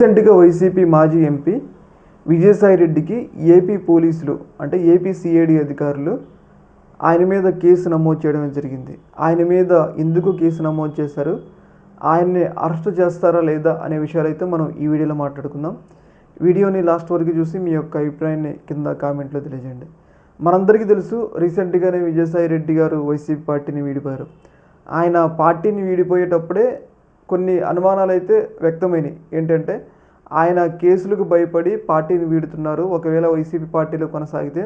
రీసెంట్గా వైసీపీ మాజీ ఎంపీ విజయసాయి రెడ్డికి ఏపీ పోలీసులు అంటే ఏపీ సిఐడి అధికారులు ఆయన మీద కేసు నమోదు చేయడం జరిగింది. ఆయన మీద ఎందుకు కేసు నమోదు చేశారు? ఆయన్ని అరెస్ట్ చేస్తారా లేదా అనే విషయాలు అయితే మనం ఈ వీడియోలో మాట్లాడుకుందాం. వీడియోని లాస్ట్ వరకు చూసి మీ యొక్క అభిప్రాయాన్ని కింద కామెంట్లో తెలియజేయండి. మనందరికీ తెలుసు రీసెంట్గానే విజయసాయి రెడ్డి గారు వైసీపీ పార్టీని వీడిపోయారు. ఆయన పార్టీని వీడిపోయేటప్పుడే కొన్ని అనుమానాలు అయితే వ్యక్తమైనవి ఏంటంటే ఆయన కేసులకు భయపడి పార్టీని వీడుతున్నారు. ఒకవేళ వైసీపీ పార్టీలో కొనసాగితే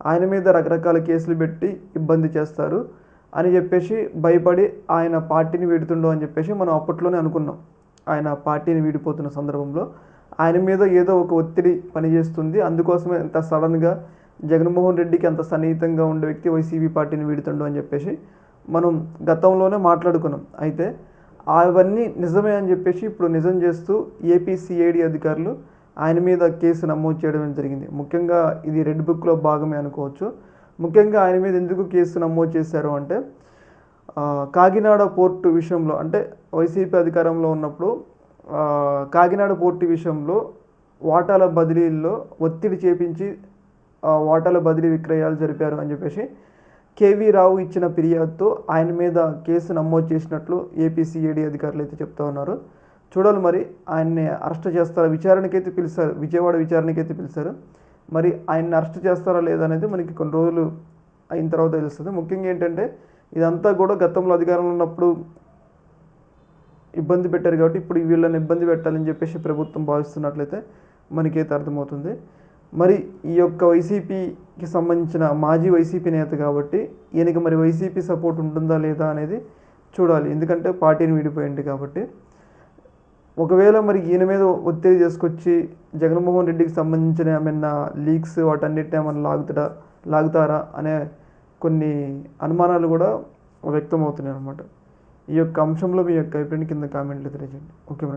ఆయన మీద రకరకాల కేసులు పెట్టి ఇబ్బంది చేస్తారు అని చెప్పేసి భయపడి ఆయన పార్టీని వీడుతుండో అని చెప్పేసి మనం అప్పట్లోనే అనుకున్నాం. ఆయన పార్టీని వీడిపోతున్న సందర్భంలో ఆయన మీద ఏదో ఒక ఒత్తిడి పనిచేస్తుంది. అందుకోసమే ఇంత సడన్గా జగన్మోహన్ రెడ్డికి అంత సన్నిహితంగా ఉండే వ్యక్తి వైసీపీ పార్టీని వీడుతుండో అని చెప్పేసి మనం గతంలోనే మాట్లాడుకున్నాం. అయితే అవన్నీ నిజమే అని చెప్పేసి ఇప్పుడు నిజం చేస్తూ ఏపీ సిఐడి అధికారులు ఆయన మీద కేసు నమోదు చేయడం జరిగింది. ముఖ్యంగా ఇది రెడ్ బుక్లో భాగమే అనుకోవచ్చు. ముఖ్యంగా ఆయన మీద ఎందుకు కేసు నమోదు చేశారు అంటే కాకినాడ పోర్టు విషయంలో అంటే వైసీపీ అధికారంలో ఉన్నప్పుడు కాకినాడ పోర్టు విషయంలో వాటాల బదిలీల్లో ఒత్తిడి చేపించి వాటాల బదిలీ విక్రయాలు జరిపారు అని చెప్పేసి కేవీ రావు ఇచ్చిన ఫిర్యాదుతో ఆయన మీద కేసు నమోదు చేసినట్లు ఏపీసీఏడి అధికారులు అయితే చెప్తా ఉన్నారు. చూడాలి మరి ఆయన్ని అరెస్ట్ చేస్తారా? విచారణకైతే పిలిచారు. విజయవాడ విచారణకైతే పిలిచారు. మరి ఆయన్ని అరెస్ట్ చేస్తారా లేదా అనేది మనకి కొన్ని రోజులు అయిన తర్వాత తెలుస్తుంది. ముఖ్యంగా ఏంటంటే ఇదంతా కూడా గతంలో అధికారంలో ఉన్నప్పుడు ఇబ్బంది పెట్టారు కాబట్టి ఇప్పుడు వీళ్ళని ఇబ్బంది పెట్టాలని చెప్పేసి ప్రభుత్వం భావిస్తున్నట్లయితే మనకైతే అర్థమవుతుంది. మరి ఈ యొక్క వైసీపీ కి సంబంధించిన మాజీ వైసీపీ నేత కాబట్టి ఈయనకి మరి వైసీపీ సపోర్ట్ ఉంటుందా లేదా అనేది చూడాలి. ఎందుకంటే పార్టీని విడిపోయింది కాబట్టి. ఒకవేళ మరి ఈయన మీద ఒత్తిడి చేసుకొచ్చి జగన్మోహన్ రెడ్డికి సంబంధించిన ఏమైనా లీక్స్ వాటన్నిటిని ఏమైనా లాగుతాడా లాగుతారా అనే కొన్ని అనుమానాలు కూడా వ్యక్తం అవుతున్నాయి అనమాట ఈ యొక్క అంశంలో మీ యొక్క అభిప్రాయం కింద కామెంట్లు తెలియజేయండి. Okay madam